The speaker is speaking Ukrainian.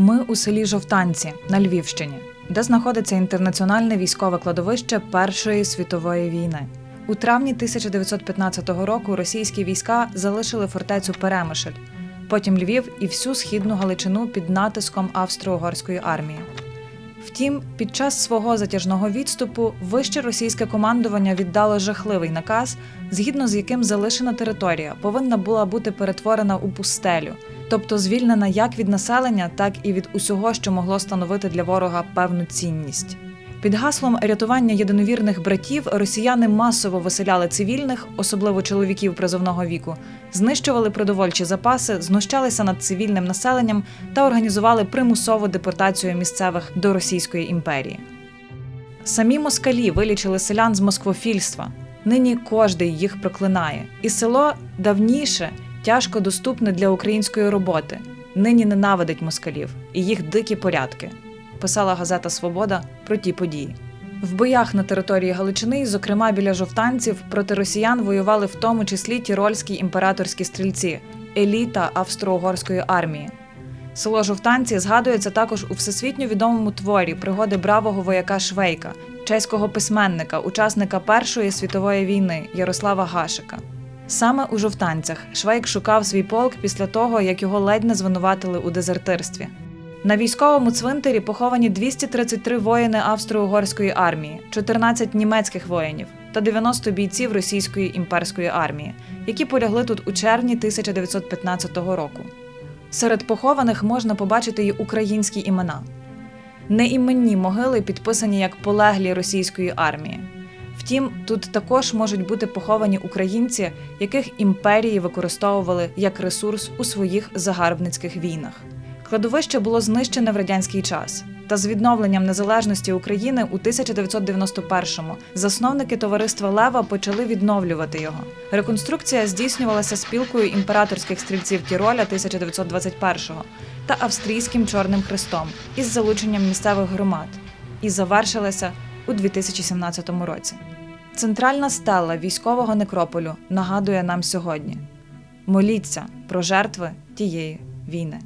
Ми у селі Жовтанці на Львівщині, де знаходиться інтернаціональне військове кладовище Першої світової війни. У травні 1915 року російські війська залишили фортецю Перемишль, потім Львів і всю східну Галичину під натиском австро-угорської армії. Втім, під час свого затяжного відступу вище російське командування віддало жахливий наказ, згідно з яким залишена територія повинна була бути перетворена у пустелю, тобто звільнена як від населення, так і від усього, що могло становити для ворога певну цінність. Під гаслом рятування єдиновірних братів росіяни масово виселяли цивільних, особливо чоловіків призовного віку, знищували продовольчі запаси, знущалися над цивільним населенням та організували примусову депортацію місцевих до Російської імперії. Самі москалі вилічили селян з москвофільства. Нині кожний їх проклинає, і село давніше тяжко доступне для української роботи. Нині ненавидить москалів і їх дикі порядки писала газета Свобода про ті події. В боях на території Галичини, зокрема біля жовтанців, проти росіян воювали в тому числі тірольські імператорські стрільці, еліта австро-угорської армії. Село Жовтанці згадується також у всесвітньо відомому творі пригоди бравого вояка Швейка, чеського письменника, учасника Першої світової війни Ярослава Гашика. Саме у жовтанцях Швейк шукав свій полк після того, як його ледь не звинуватили у дезертирстві. На військовому цвинтарі поховані 233 воїни австро-угорської армії, 14 німецьких воїнів та 90 бійців російської імперської армії, які полягли тут у червні 1915 року. Серед похованих можна побачити й українські імена. Неіменні могили підписані як полеглі російської армії. Втім, тут також можуть бути поховані українці, яких імперії використовували як ресурс у своїх загарбницьких війнах. Кладовище було знищене в радянський час. Та з відновленням незалежності України у 1991-му засновники товариства Лева почали відновлювати його. Реконструкція здійснювалася спілкою імператорських стрільців Тіроля 1921-го та австрійським Чорним Хрестом із залученням місцевих громад і завершилася у 2017 році. Центральна стела військового некрополю нагадує нам сьогодні: моліться про жертви тієї війни.